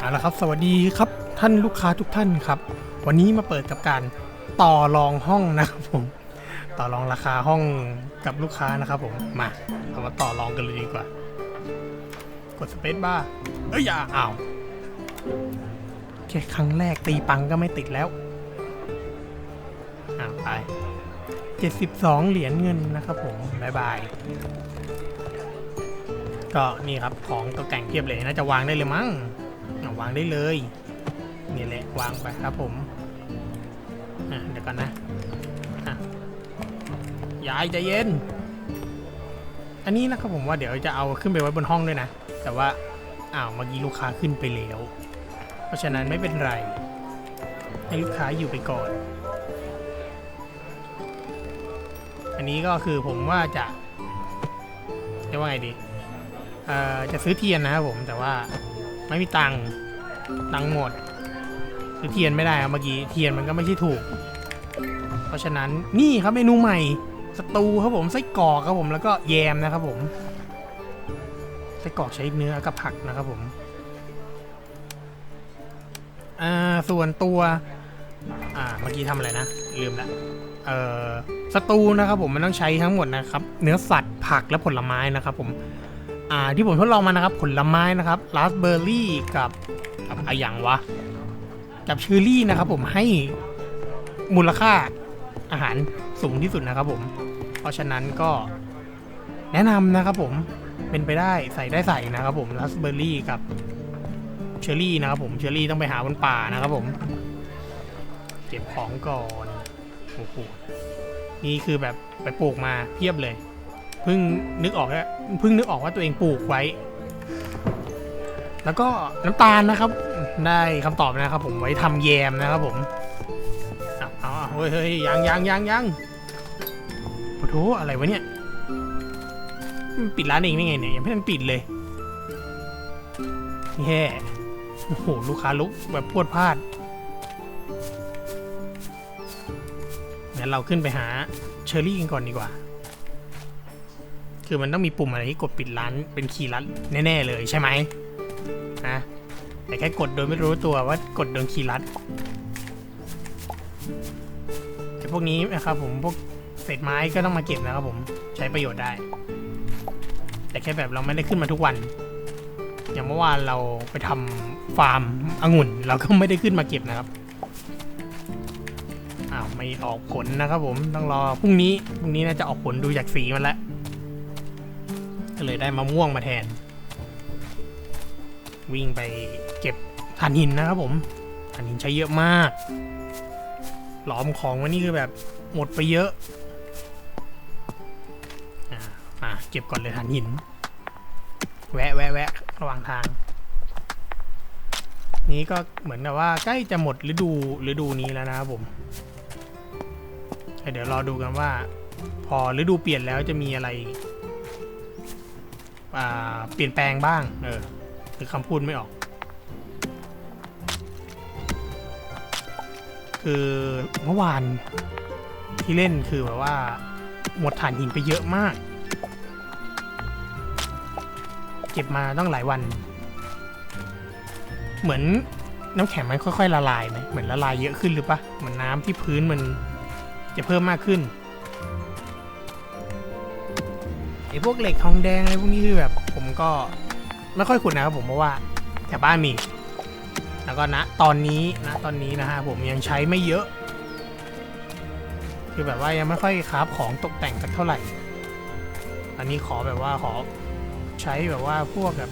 เอาละครับ สวัสดีครับท่านลูกค้าทุกท่านครับ วันนี้มาเปิดกับการต่อรองห้องนะครับผม ต่อรองราคาห้องกับลูกค้านะครับผม มาเรามาต่อรองกันเลยดีกว่า กดสเปซบ้าเอ้ยอย่าอ้าวแค่ครั้งแรกตีปังก็ไม่ติดแล้ว อ่าไป 72 เหรียญเงินนะครับผมบายบาย ก็นี่ครับของตกแต่งเพียบเลยน่าจะวางได้เลยมั้ง วางได้เลยนี่แหละวางไปครับผมอะเดี๋ยวก่อนนะอะยายใจเย็น อันนี้นะครับผมว่าเดี๋ยวจะเอาขึ้นไปไว้บนห้องด้วยนะ แต่ว่าอ้าวเมื่อกี้ลูกค้าขึ้นไปแล้ว เพราะฉะนั้นไม่เป็นไร ให้ลูกค้าอยู่ไปก่อน อันนี้ก็คือผมว่าจะจะว่าไงดีเอ่อจะซื้อเทียนนะครับผมแต่ว่า ไม่มีตังค์ตังค์หมดซื้อเทียนไม่ได้ครับเมื่อกี้เทียนมันก็ไม่ใช่ถูก เพราะฉะนั้นนี่ครับเมนูใหม่สตูครับผมไส้กรอกครับผมแล้วก็แยมนะครับผมไส้กรอกใช้เนื้อกับผักนะครับผมอ่าส่วนตัวอ่าเมื่อกี้ทำอะไรนะลืมละเอ่อสตูนะครับผมมันต้องใช้ทั้งหมดนะครับ เนื้อสัตว์ผักและผลไม้นะครับผม อ่าที่ผมทดลองมานะครับ ผลไม้นะครับราสเบอร์รี่กับกับอะไรอย่างวะ กับเชอร์รี่นะครับ ผมให้มูลค่าอาหารสูงที่สุดนะครับ ผม เพราะฉะนั้นก็แนะนำนะครับ ผมเป็นไปได้ใส่ได้ใส่นะครับ ผมราสเบอร์รี่กับเชอร์รี่นะครับ ผมเชอร์รี่ต้องไปหาบนป่านะครับผมเก็บของก่อนโอ้โหนี่คือแบบไปปลูกมาเพียบเลย เพิ่งนึกออกแล้วเพิ่งนึกออกว่าตัวเองปลูกไว้ แล้วก็น้ำตาลนะครับ ได้คำตอบนะครับ ผมไว้ทำแยมนะครับผมอะเอาเฮ้ยเฮ้ยยังยังยังยังโอ้โหอะไรวะเนี่ยปิดร้านเองได้ไงเนี่ยยังไม่ทันปิดเลยแย่โอ้โหลูกค้าลุกแบบพวดพลาดงั้นเราขึ้นไปหาเชอร์รี่กันก่อนดีกว่า คือมันต้องมีปุ่มอะไรที่กดปิดร้านเป็นคีย์ลัดแน่ ๆ เลยใช่ไหมนะแต่แค่กดโดยไม่รู้ตัวว่ากดโดนคีย์ลัดแต่พวกนี้นะครับผมพวกเศษไม้ก็ต้องมาเก็บนะครับผมใช้ประโยชน์ได้ แต่แค่แบบเราไม่ได้ขึ้นมาทุกวัน อย่างเมื่อวานเราไปทำฟาร์มองุ่น เราก็ไม่ได้ขึ้นมาเก็บนะครับอ้าวไม่ออกผลนะครับผมต้องรอพรุ่งนี้พรุ่งนี้น่าจะออกผลดูจากสีมันแล้ว ก็เลยได้มะม่วงมาแทน วิ่งไปเก็บถ่านหินนะครับผมถ่านหินใช้เยอะมาก หลอมของวันนี้คือแบบหมดไปเยอะอ่ามาเก็บก่อนเลยถ่านหิน แวะแวะแวะระหว่างทาง นี้ก็เหมือนกับว่าใกล้จะหมดฤดูฤดูนี้แล้วนะครับผมเดี๋ยวรอดูกันว่า พอฤดูเปลี่ยนแล้วจะมีอะไร เปลี่ยนแปลงบ้าง เออหรือคำพูดไม่ออก คือเมื่อวานที่เล่นคือแบบว่า หมดฐานหินไปเยอะมาก เก็บมาต้องหลายวัน เหมือนน้ำแข็งมันค่อยๆละลายไหมเหมือนละลายเยอะขึ้นหรือปะเหมือนน้ำที่พื้นมันจะเพิ่มมากขึ้น ไอ้พวกเหล็กทองแดงอะไรพวกนี้คือแบบ ผมก็ไม่ค่อยขุดนะครับผมเพราะว่าแถวบ้านมี แล้วก็นะตอนนี้นะตอนนี้นะฮะผมยังใช้ไม่เยอะ คือแบบว่ายังไม่ค่อยคราฟของตกแต่งสักเท่าไหร่ อันนี้ขอแบบว่าขอใช้แบบว่าพวกแบบ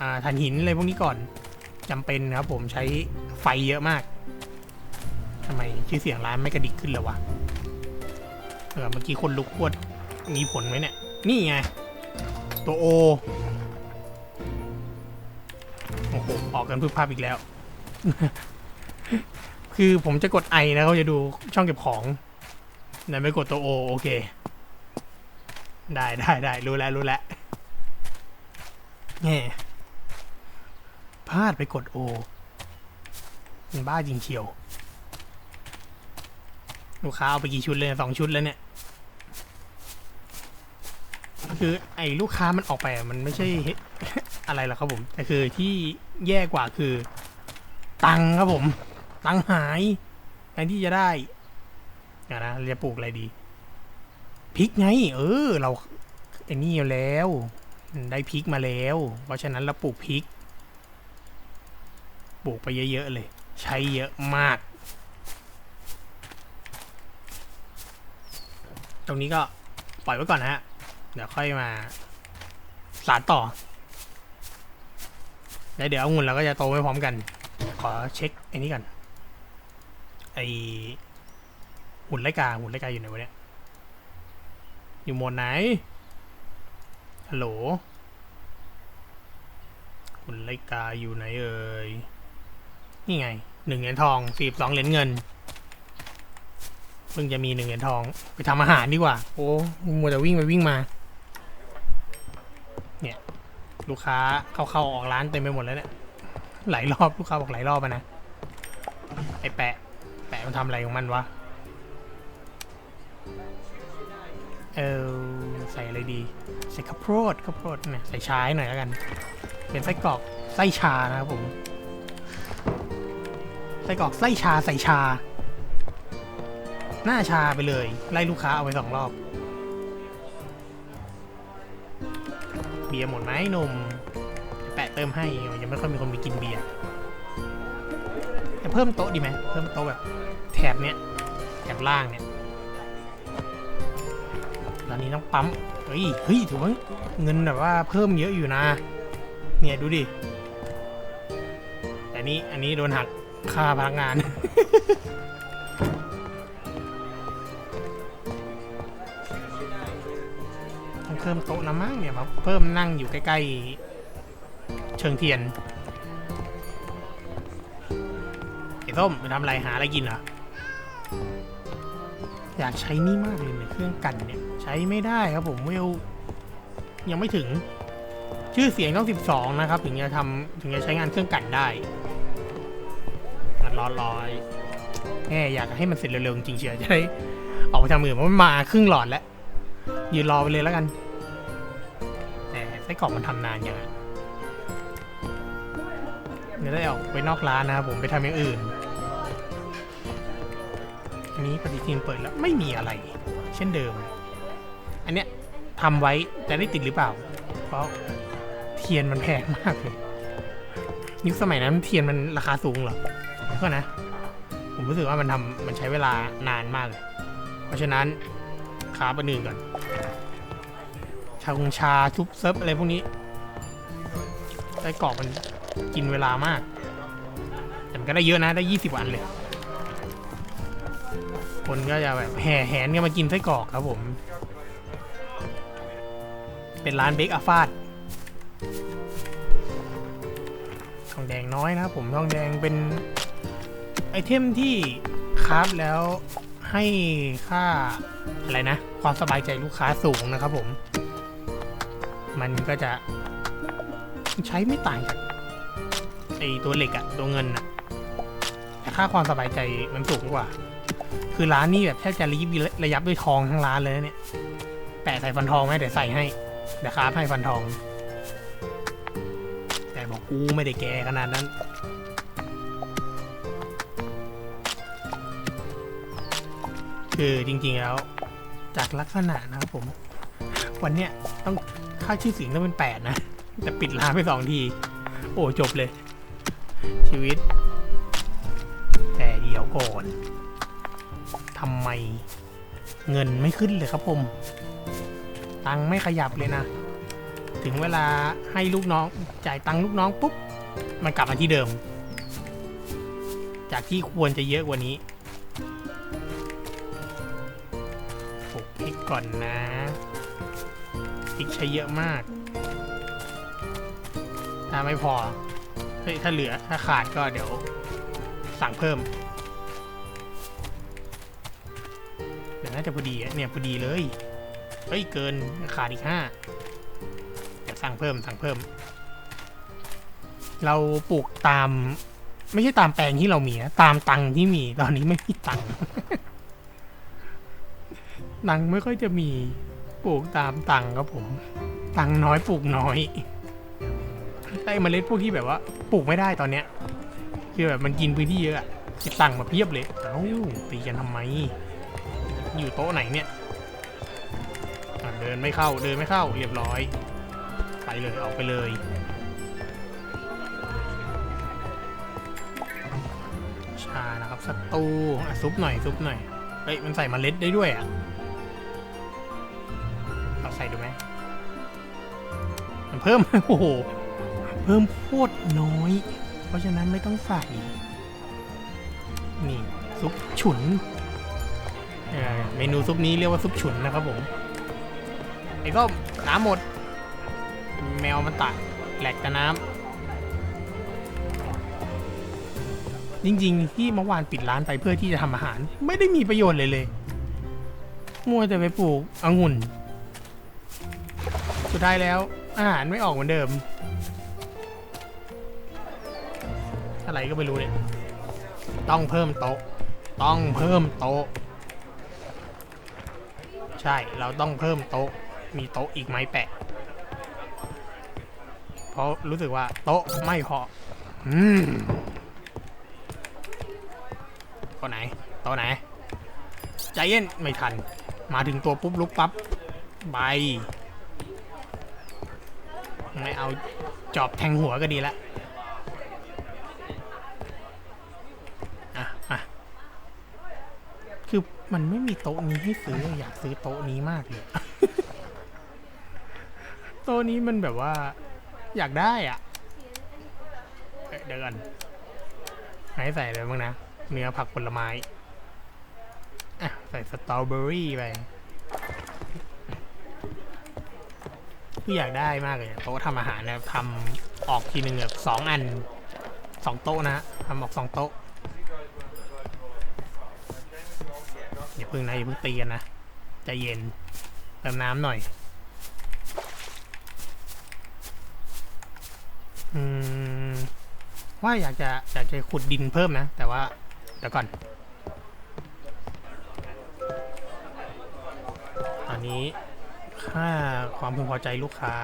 อ่าถ่านหินอะไรพวกนี้ก่อนจำเป็นครับผมใช้ไฟเยอะมากทำไมชื่อเสียงร้านไม่กระดิกขึ้นเลยวะเออเมื่อกี้คนลุกพวด มีผลไหมเนี่ย นี่ไง ตัวโอ โอ้โห ออกกันพึบภาพอีกแล้ว คือผมจะกดไอนะเขาจะดูช่องเก็บของแต่ไม่กดตัวโอ โอเค ได้ได้ได้รู้แล้วรู้แล้วแง่พลาดไปกดโอมันบ้าจริงเชียว ลูกค้าเอาไปกี่ชุดเลยสองชุดแล้วเนี่ย คือไอ้ลูกค้ามันออกไปมันไม่ใช่อะไรหรอกครับผม แต่คือที่แย่กว่าคือ ตังครับผม ตังหายแทนที่จะได้นะเราจะปลูกอะไรดีพริกไง เออ เราไอ้นี่แล้ว ได้พริกมาแล้ว เพราะฉะนั้นเราปลูกพริกปลูกไปเยอะๆเลย ใช้เยอะมาก ตรงนี้ก็ปล่อยไว้ก่อนนะฮะ เดี๋ยวค่อยมาสารต่อ แล้วเดี๋ยวองุ่นเราก็จะโตไปพร้อมกัน ขอเช็คไอ้นี้ก่อนไอหุ่นไลกาหุ่นไลกาอยู่ไหนวะเนี่ย อยู่หมดไหน ฮัลโหล หุ่นไลกาอยู่ไหนเอ่ย นี่ไงหนึ่งเหรียญทองสี่สองเหรียญเงิน เพิ่งจะมีหนึ่งเหรียญทอง ไปทำอาหารดีกว่า โอ้มัวแต่วิ่งไปวิ่งมา เนี่ย ลูกค้าเข้าเข้าออกร้านเต็มไปหมดแล้วเนี่ยหลายรอบลูกค้าบอกหลายรอบอะนะไอแปะ แปะมันทำอะไรของมันวะเออใส่อะไรดี ใส่ข้าวโพดข้าวโพดเนี่ยใส่ชาให้หน่อยแล้วกัน เป็นไส้กรอกไส้ชานะครับผมไส้กรอกไส้ชาใส่ชา หน้าชาไปเลย ไล่ลูกค้าเอาไปสองรอบ เบียร์หมดไหมหนุ่มแปะเติมให้ยังไม่ค่อยมีคนไปกินเบียร์จะเพิ่มโต๊ะดีไหมเพิ่มโต๊ะแบบแถบเนี้ยแถบล่างเนี่ยตอนนี้ต้องปั๊มเฮ้ยเฮ้ยถือว่าเงินแบบว่าเพิ่มเยอะอยู่นะ เนี่ยดูดิแต่นี้อันนี้โดนหักค่าพนักงาน เพิ่มโต๊ะนะมั้งเนี่ยมาเพิ่มนั่งอยู่ใกล้ๆ เชิงเทียนไอ้ส้มไปทำอะไรหาอะไรกินเหรออยากใช้นี่มากเลยเนี่ยเครื่องกันเนี่ย ใช้ไม่ได้ครับผมเวลยังไม่ถึง ชื่อเสียงต้อง 12 นะครับ ถึงจะทำถึงจะใช้งานเครื่องกันได้มันร้อนลอยแค่อยากให้มันเสร็จเร็วๆจริงเชียวจะได้ออกไปทำอื่นเพราะมันมาครึ่งหลอดแล้วยืนรอไปเลยแล้วกัน ไส้กรอกมันทำนานอย่างเดี๋ยวได้ออกไปนอกร้านนะครับผมไปทำอย่างอื่น อันนี้ปฏิทินเปิดแล้วไม่มีอะไร เช่นเดิม อันเนี้ยทำไว้จะได้ติดหรือเปล่า เพราะเทียนมันแพงมากเลยยุคสมัยนั้นเทียนมันราคาสูงเหรอก็นะ ผมรู้สึกว่ามันทำมันใช้เวลานานมากเลย เพราะฉะนั้นค้าประนึ่งก่อน ชางชาชุบเซิร์ฟอะไรพวกนี้ไส้กรอกมันกินเวลามาก แต่มันก็ได้เยอะนะ ได้20วันเลย คนก็จะแบบแห่แหนกันมากินไส้กรอกครับผม เป็นร้านเบคอาฟาดทองแดงน้อยนะครับผมทองแดงเป็นไอเทมที่คราฟแล้วให้ค่าอะไรนะ ความสบายใจลูกค้าสูงนะครับผม มันก็จะใช้ไม่ต่างจากไอตัวเหล็กอะตัวเงินอะแต่ค่าความสบายใจมันสูงกว่า คือร้านนี้แบบแทบจะระยิบระยับด้วยทองทั้งร้านเลยเนี่ย แปะใส่ฟันทองไหมเดี๋ยวใส่ให้เดี๋ยวคราฟให้ฟันทอง แต่บอกกูไม่ได้แก่ขนาดนั้นคือจริงๆแล้ว จากลักษณะนะครับผม วันเนี้ยต้อง ค่าชื่อเสียงต้องเป็นแปดนะ แต่ปิดร้านไปสองที โอ้จบเลย ชีวิต แต่เดี๋ยวก่อนทำไมเงินไม่ขึ้นเลยครับผม ตังไม่ขยับเลยนะ ถึงเวลาให้ลูกน้องจ่ายตังลูกน้องปุ๊บ มันกลับมาที่เดิม จากที่ควรจะเยอะกว่านี้ปลุกพริกก่อนนะ พริกใช้เยอะมาก ถ้าไม่พอ เฮ้ย ถ้าเหลือ ถ้าขาดก็เดี๋ยว สั่งเพิ่ม เดี๋ยวน่าจะพอดีเนี่ยพอดีเลย เฮ้ย เกินขาดอีกห้าเดี๋ยวสั่งเพิ่ม สั่งเพิ่ม เราปลูกตาม ไม่ใช่ตามแปลงที่เรามีนะ ตามตังที่มี ตอนนี้ไม่มีตังตังไม่ค่อยจะมี ปลูกตามตังครับผม ตังน้อยปลูกน้อยได้เมล็ดพวกที่แบบว่า ปลูกไม่ได้ตอนเนี้ย คือแบบมันกินพื้นที่เยอะอะคิดตังมาเพียบเลย เอ้าตีกันทำไม อยู่โต๊ะไหนเนี่ยเดินไม่เข้าเดินไม่เข้าเรียบร้อย ไปเลยออกไปเลยชานะครับสตูซุปหน่อยซุปหน่อยเฮ้ยมันใส่เมล็ดได้ด้วยอะ ใส่ดูไหมมันเพิ่ม โอ้โห เพิ่มโคตรน้อย เพราะฉะนั้นไม่ต้องใส่ นี่ ซุปฉุนเอ่อเมนูซุปนี้เรียกว่าซุปฉุนนะครับผมไอ้ส้มน้ำหมด แมวมันตายแหลกแต่น้ำจริงๆ ที่เมื่อวานปิดร้านไปเพื่อที่จะทำอาหาร ไม่ได้มีประโยชน์เลยเลย มัวแต่ไปปลูกองุ่น สุดท้ายแล้ว อาหารไม่ออกเหมือนเดิม อะไรก็ไม่รู้เนี่ย ต้องเพิ่มโต๊ะ ต้องเพิ่มโต๊ะ ใช่ เราต้องเพิ่มโต๊ะ มีโต๊ะอีกไหมแปะ เพราะรู้สึกว่าโต๊ะไม่พอ อืมโต๊ะไหน โต๊ะไหน ใจเย็น ไม่ทัน มาถึงตัวปุ๊บลุกปั๊บ ไป ไม่เอาจอบแทงหัวก็ดีละอะอะคือมันไม่มีโต๊ะนี้ให้ซื้ออยากซื้อโต๊ะนี้มากเลยโต๊ะนี้มันแบบว่า อยากได้อะเดี๋ยวก่อนให้ใส่อะไรบ้างนะ เนื้อผักผลไม้อะใส่สตรอเบอรี่ไป คืออยากได้มากเลยโต๊ะทำอาหารเนะทำออกทีหนึ่งแบบสองอันสองโต๊ะนะทำออกสองโต๊ะอย่าพิ่งนะอย่าพิ่งตีกันนะใจเย็นเติมน้ำหน่อยอืมว่าอยากจะอยากจะขุดดินเพิ่มนะ แต่ว่าเดี๋ยวก่อน ตอนนี้ ค่าความพึงพอใจลูกค้า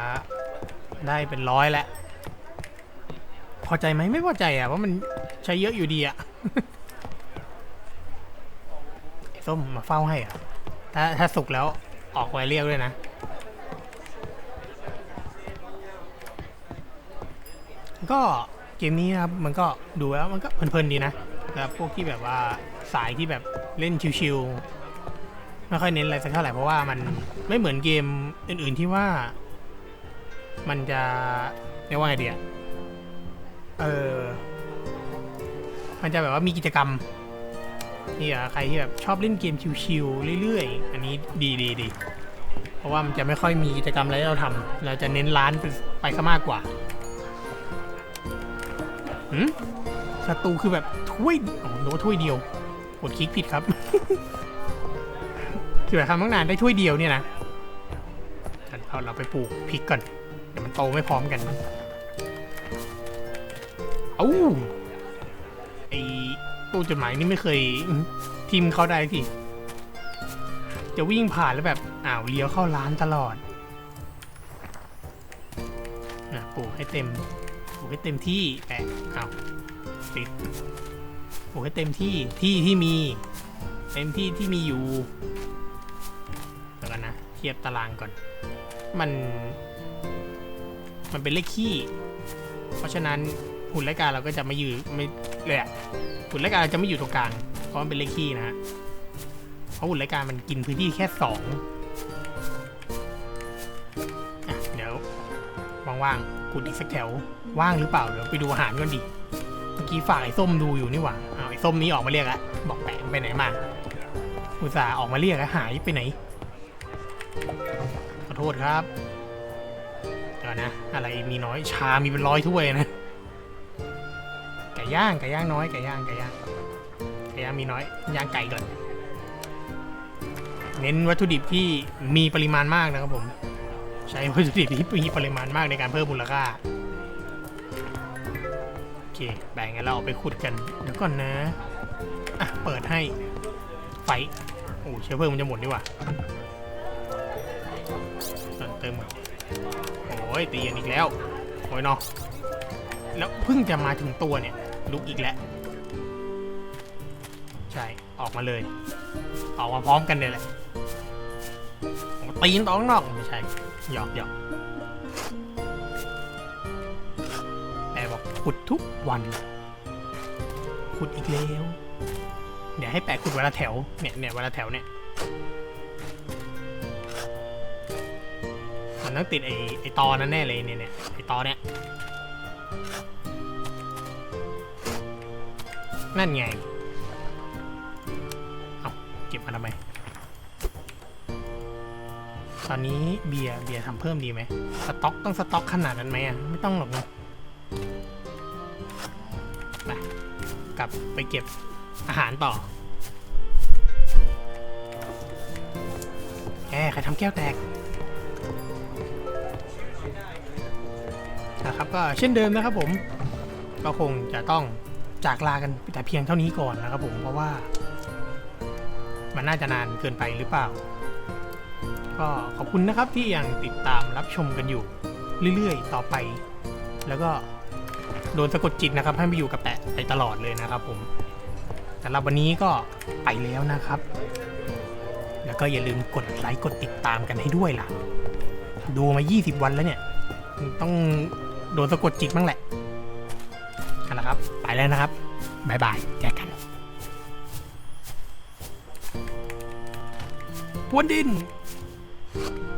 ได้เป็นร้อยแล้วพอใจไหมไม่พอใจอะเพราะมันใช้เยอะอยู่ดีอะส้มมาเฝ้าให้อะถ้าถ้าสุกแล้วออกไวเรียกด้วยนะก็เกมนี้นะครับมันก็ดูแล้วมันก็เพลินๆดีนะแล้วพวกที่แบบว่าสายที่แบบเล่นชิวๆ ไม่ค่อยเน้นอะไรสักเท่าไหร่เพราะว่ามันไม่เหมือนเกมอื่นๆที่ว่า มันจะเรียกว่าไงดีอะเออมันจะแบบว่ามีกิจกรรมนี่อะใครที่แบบชอบเล่นเกมชิวๆเรื่อยๆ อันนี้ดีดีดีเพราะว่ามันจะไม่ค่อยมีกิจกรรมอะไรให้เราทำเราจะเน้นร้านไปซะมากกว่าหืมศัตรูคือแบบถ้วยโอ้โหนึกว่าถ้วยเดียวกดคลิกผิดครับ คือแบบทำตั้งนานได้ถ้วยเดียวเนี่ยนะงั้นเราเราไปปลูกพริกก่อนเดี๋ยวมันโตไม่พร้อมกันเอ้าไอตู้จดหมายนี่ไม่เคยทิมเข้าได้ทีจะวิ่งผ่านแล้วแบบอ้าวเลี้ยวเข้าร้านตลอดนะปลูกให้เต็มปลูกให้เต็มที่แปะเอาติดปลูกให้เต็มที่ที่ที่มี เต็มที่ที่มีอยู่ เทียบตารางก่อน มัน มันเป็นเลขขี้ เพราะฉะนั้นหุ่นรายการเราก็จะไม่อยู่ไม่เลยอะหุ่นรายการเราจะไม่อยู่ตรงกลางเพราะมันเป็นเลขขี้นะฮะเพราะหุ่นรายการมันกินพื้นที่แค่สองเดี๋ยวว่างๆขุดอีกสักแถวว่างหรือเปล่าเดี๋ยวไปดูอาหารก่อนดิเมื่อกี้ฝากไอ้ส้มดูอยู่นี่หว่าอ้าไอ้ส้มนี้ออกมาเรียกอะบอกแปะไปไหนมาอุตส่าห์ออกมาเรียกอะหายไปไหน ขอโทษครับเดี๋ยวนะ อะไรมีน้อยชา มีเป็นร้อยถ้วยนะ ไก่ย่างไก่ย่างน้อยไก่ย่างไก่ย่างไก่ย่างมีน้อยย่างไก่ก่อน เน้นวัตถุดิบที่มีปริมาณมากนะครับผม ใช้วัตถุดิบที่มีปริมาณมากในการเพิ่มมูลค่าโอเคแบ่งกันเราเอาไปขุดกันเดี๋ยวก่อนนะอะเปิดให้ไฟโอ้เชื้อเพลิงมันจะหมดดีกว่า เติมก่อนโอ้ยตีกันอีกแล้วโอ้ยเนาะแล้วเพิ่งจะมาถึงตัวเนี่ย ลุกอีกแล้ว ใช่ ออกมาเลย ออกมาพร้อมกันเลยแหละตีนตอข้างนอกไม่ใช่หยอกหยอกแต่บอกขุดทุกวันขุดอีกแล้ว เดี๋ยวให้แปะขุดวันละแถวเนี่ยเนี่ยวันละแถวเนี่ย ต้องติดไอ้ไอ้ตอนั้นแน่เลยเนี่ยเนี่ยไอ้ตอเนี่ยนั่นไง เอาเก็บมาทำไม ตอนนี้เบียร์เบียร์ทำเพิ่มดีไหม สต็อกต้องสต็อกขนาดนั้นไหมอะ ไม่ต้องหรอกนะไปกลับไปเก็บอาหารต่อแกใครทำแก้วแตก นะครับก็เช่นเดิมนะครับผมก็คงจะต้องจากลากันแต่เพียงเท่านี้ก่อนนะครับผมเพราะว่า มันน่าจะนานเกินไปหรือเปล่า ก็ขอบคุณนะครับที่ยังติดตามรับชมกันอยู่ เรื่อยๆ ต่อไป แล้วก็โดนสะกดจิตนะครับ ให้ไปอยู่กับแปะไปตลอดเลยนะครับผมสำหรับวันนี้ก็ไปแล้วนะครับ แล้วก็อย่าลืมกดไลค์กดติดตามกันให้ด้วยล่ะ ดูมา 20 วันแล้วเนี่ย ต้อง โดนสะกดจิตบ้างแหละเอาละครับ ไปแล้วนะครับบายบายเจกกันพวนดิน